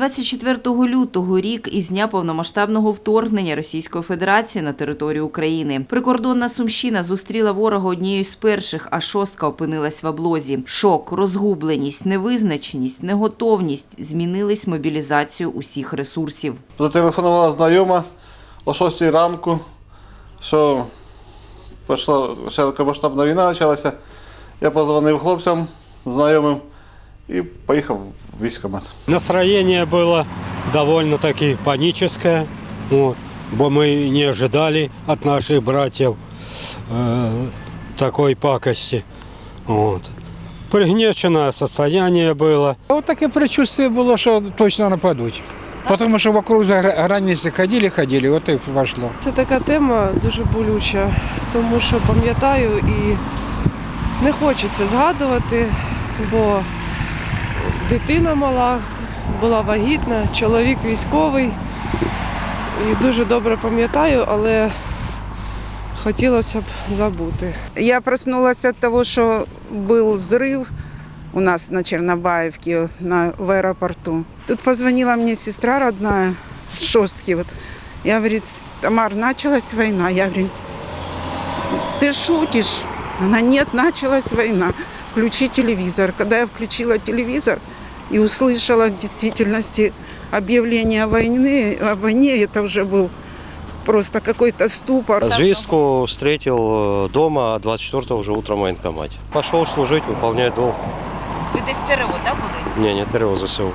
24 лютого, рік із дня повномасштабного вторгнення Російської Федерації на територію України. Прикордонна Сумщина зустріла ворога однією з перших, а шостка опинилась в облозі. Шок, розгубленість, невизначеність, неготовність змінились мобілізацію усіх ресурсів. Зателефонувала знайома о 6 ранку, що пішла широкомасштабна війна почалася. Я позвонив хлопцям знайомим і поїхав в військкомат. Настроение было довольно-таки паническое, вот, бо мы не ожидали от наших братьев э, такой пакости. Вот. Пригнеченное состояние было. От таке предчувствие було, що точно нападуть. Тому що вокруг за гра- границі ходили, ходили, от і пошло. Це така тема дуже болюча, тому що пам'ятаю і не хочеться згадувати, бо дитина мала, була вагітна, чоловік військовий. І дуже добре пам'ятаю, але хотілося б забути. Я проснулась от того, что был взрыв у нас на Чернобаевке, на, в аэропорту. Тут позвонила мне сестра родная, с шостки. Вот. Я говорит, Тамар, началась война. Я говорю, ты шутишь? Она, нет, началась война. Включи телевизор. Когда я включила телевизор И услышала в действительности объявление войны, о войне, это уже был просто какой-то ступор. Звестку встретил э, дома, а 24 уже утром в военкомате. Пошел служить, выполнять долг. Ви десь ТРО, да, були? Не, не ТРО ЗСУ.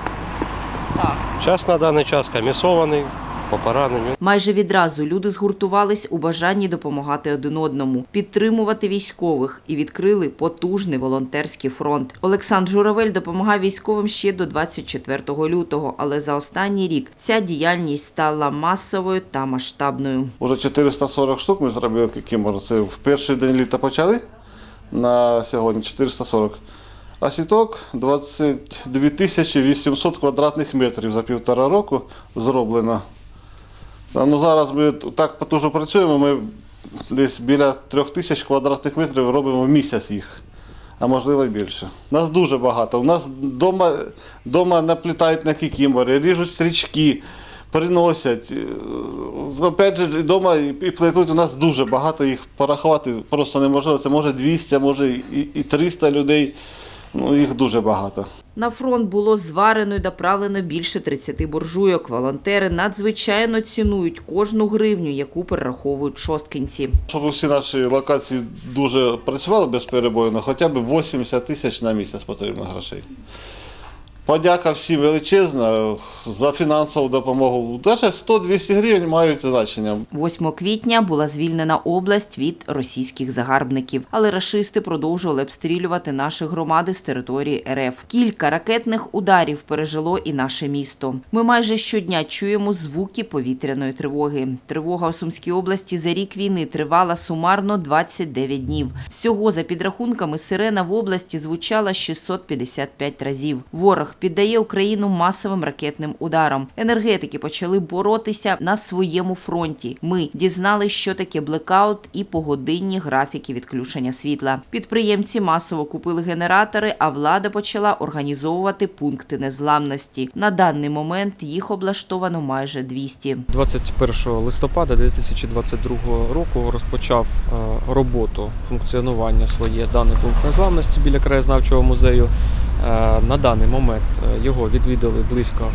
Так. Сейчас на данный час комиссованный, по пораненню. Майже відразу люди згуртувались у бажанні допомагати один одному, підтримувати військових і відкрили потужний волонтерський фронт. Олександр Журавель допомагав військовим ще до 24 лютого, але за останній рік ця діяльність стала масовою та масштабною. Уже 440 штук ми зробили кікімор. Це в перший день літа почали на сьогодні 440. А сіток 22 тисячі 800 квадратних метрів за півтора року зроблено. Ну, зараз ми так потужно працюємо, ми десь біля трьох тисяч квадратних метрів робимо в місяць їх, а можливо й більше. Нас дуже багато. У нас вдома, вдома наплітають на кікімори, ріжуть стрічки, приносять. Е, Опять же, вдома і і плетуть. У нас дуже багато їх порахувати просто неможливо. Це може 200, може і, і 300 людей. Ну, їх дуже багато. На фронт було зварено і доправлено більше 30 буржуйок. Волонтери надзвичайно цінують кожну гривню, яку перераховують шосткинці. Щоб усі наші локації дуже працювали безперебойно, хоча б 80 тисяч на місяць потрібно грошей. Подяка всім величезна за фінансову допомогу. Навіть 100-200 гривень мають значення. 8 квітня була звільнена область від російських загарбників, але рашисти продовжували обстрілювати наші громади з території РФ. Кілька ракетних ударів пережило і наше місто. Ми майже щодня чуємо звуки повітряної тривоги. Тривога у Сумській області за рік війни тривала сумарно 29 днів. Всього за підрахунками сирена в області звучала 655 разів. Ворог піддає Україну масовим ракетним ударам. Енергетики почали боротися на своєму фронті. Ми дізнали, що таке блекаут і погодинні графіки відключення світла. Підприємці масово купили генератори, а влада почала організовувати пункти незламності. На даний момент їх облаштовано майже 200. 21 листопада 2022 року розпочав е, роботу функціонування своє даний пункт незламності біля краєзнавчого музею. Е, На даний момент е, його відвідали близько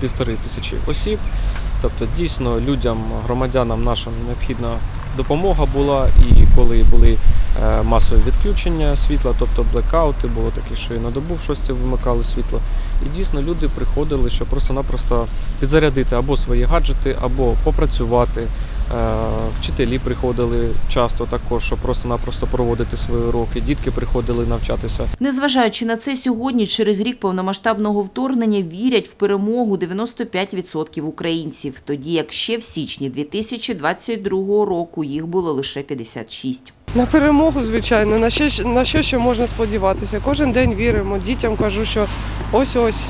півтори тисячі осіб. Тобто, дійсно, людям, громадянам нашим необхідна допомога була. І коли були масові відключення світла, тобто блекаути, було таке, що і на добу в шості вимикали світло. І дійсно люди приходили, щоб просто-напросто підзарядити або свої гаджети, або попрацювати. Е, Вчителі приходили часто також, щоб просто-напросто проводити свої уроки. Дітки приходили навчатися. Незважаючи на це, сьогодні, через рік повномасштабного вторгнення, вірять в перемогу 95% українців, тоді як ще в січні 2022 року їх було лише 56. На перемогу, звичайно, на що, на що ще можна сподіватися. Кожен день віримо. Дітям кажу, що ось-ось,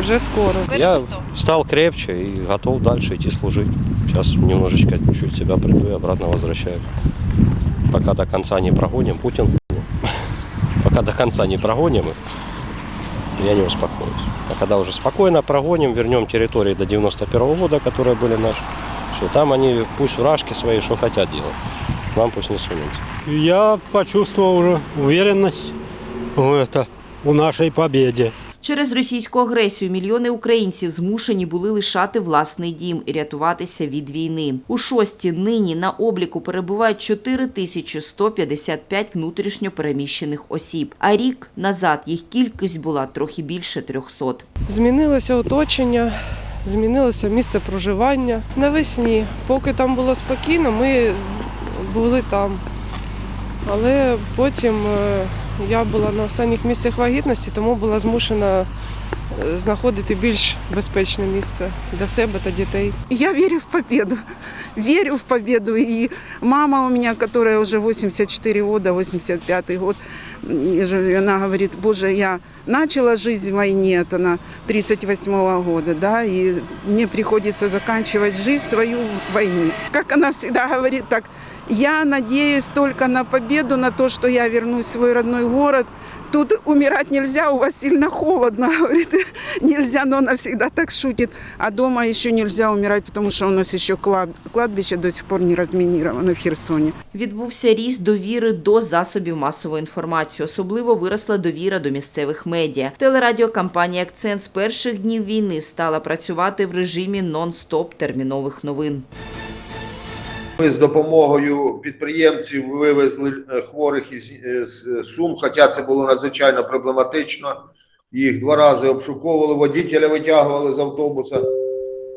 вже скоро. Я стал крепче и готов дальше идти служить. Сейчас немножечко чуть себя приду и обратно возвращаю. Пока до конца не прогоним, Путин хуйня. Пока до конца не прогоним, я не успокоюсь. А когда уже спокойно прогоним, вернем территории до 91 года, которые были наши, все, там они пусть вражки свои что хотят делать. Нам пусть не. Я почувствовал уже уверенность в это, у нашей победе. Через російську агресію мільйони українців змушені були лишати власний дім і рятуватися від війни. У шості нині на обліку перебувають 4155 внутрішньо переміщених осіб. А рік назад їх кількість була трохи більше 300. Змінилося оточення, змінилося місце проживання. Навесні, поки там було спокійно, ми були там. Але потім е, я була на останніх місцях вагітності, тому була змушена е, знаходити більш безпечне місце для себе та дітей. Я верю в победу. Верю в победу. И мама у меня, которая уже 84 года, 85 год, и же она боже, я начала жизнь в войне, это она 38 года, да, и мне приходится заканчивать жизнь свою в войне. Как она всегда говорит так, я надеюсь только на победу, на то, что я вернусь в свой родной город. Тут умирать нельзя, у вас сильно холодно, говорит, нельзя, но она всегда так шутит. А дома еще нельзя умирать, потому что у нас еще клад- кладбище до сих пор не разминировано в Херсоне. Відбувся ріст довіри до засобів масової інформації. Особливо виросла довіра до місцевих медіа. Телерадіокампанія «Акцент» з перших днів війни стала працювати в режимі нон-стоп термінових новин. Ми з допомогою підприємців вивезли е, хворих із е, Сум, хоча це було надзвичайно проблематично. Їх два рази обшуковували, водітеля витягували з автобуса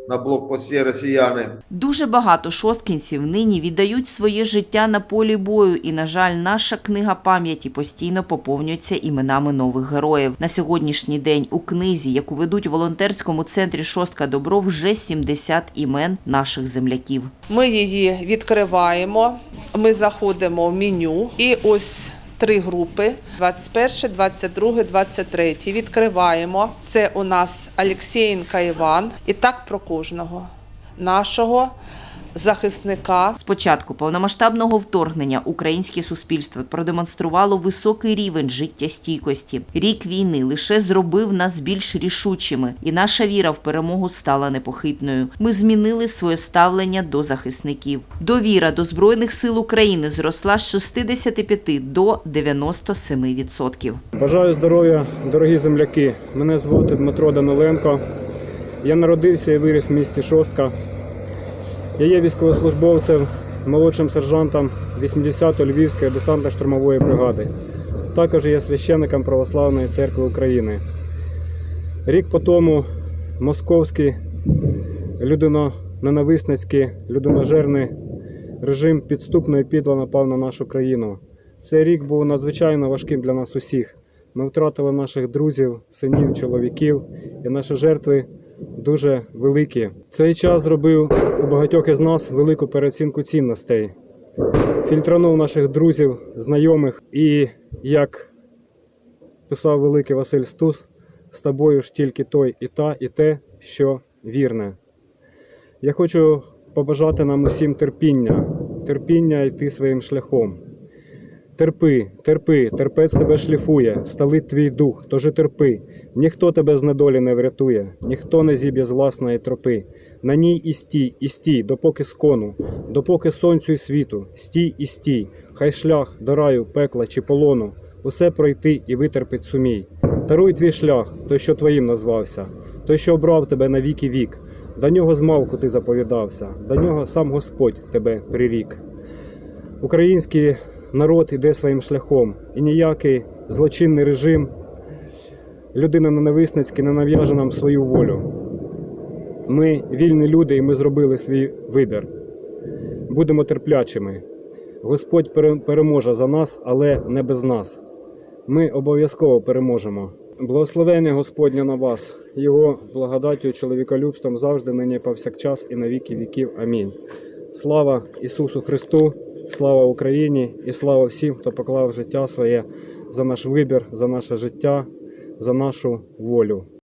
на блокпості росіяни. Дуже багато шосткінців нині віддають своє життя на полі бою, і, на жаль, наша книга пам'яті постійно поповнюється іменами нових героїв. На сьогоднішній день у книзі, яку ведуть в волонтерському центрі Шостка Добро, вже 70 імен наших земляків. Ми її відкриваємо, ми заходимо в меню і ось три групи: 21, 22, 23. Відкриваємо. Це у нас Алексєєнка Іван. І так про кожного нашого захисника. З початку повномасштабного вторгнення українське суспільство продемонструвало високий рівень життєстійкості. Рік війни лише зробив нас більш рішучими, і наша віра в перемогу стала непохитною. Ми змінили своє ставлення до захисників. Довіра до збройних сил України зросла з 65 до 97%. Бажаю здоров'я, дорогі земляки. Мене звати Дмитро Даниленко. Я народився і виріс в місті Шостка. Я є військовослужбовцем, молодшим сержантом 80-ї Львівської десантно-штурмової бригади. Також є священником Православної церкви України. Рік по тому московський людиноненависницький, людиножерний режим підступно і підло напав на нашу країну. Цей рік був надзвичайно важким для нас усіх. Ми втратили наших друзів, синів, чоловіків, і наші жертви дуже великі. Цей час зробив у багатьох із нас велику переоцінку цінностей. Фільтранув наших друзів, знайомих, і як писав великий Василь Стус, з тобою ж тільки той і та, і те, що вірне. Я хочу побажати нам усім терпіння, терпіння йти своїм шляхом. Терпи, терпи, терпець тебе шліфує, сталить твій дух, тож терпи. Ніхто тебе з недолі не врятує, ніхто не зіб'є з власної тропи. На ній і стій, і стій, допоки скону, допоки сонцю і світу, стій і стій, хай шлях до раю, пекла чи полону, усе пройти і витерпить сумій. Таруй твій шлях, той, що твоїм назвався, той, що обрав тебе на віки вік. До нього змалку ти заповідався, до нього сам Господь тебе прирік. Український народ іде своїм шляхом, і ніякий злочинний режим, людина ненависницька не нав'яже нам свою волю. Ми вільні люди, і ми зробили свій вибір. Будемо терплячими. Господь переможе за нас, але не без нас. Ми обов'язково переможемо. Благословення Господня на вас, Його благодаттю, чоловіколюбством завжди нині повсякчас і на віки віків. Амінь. Слава Ісусу Христу, слава Україні і слава всім, хто поклав життя своє за наш вибір, за наше життя, за нашу волю.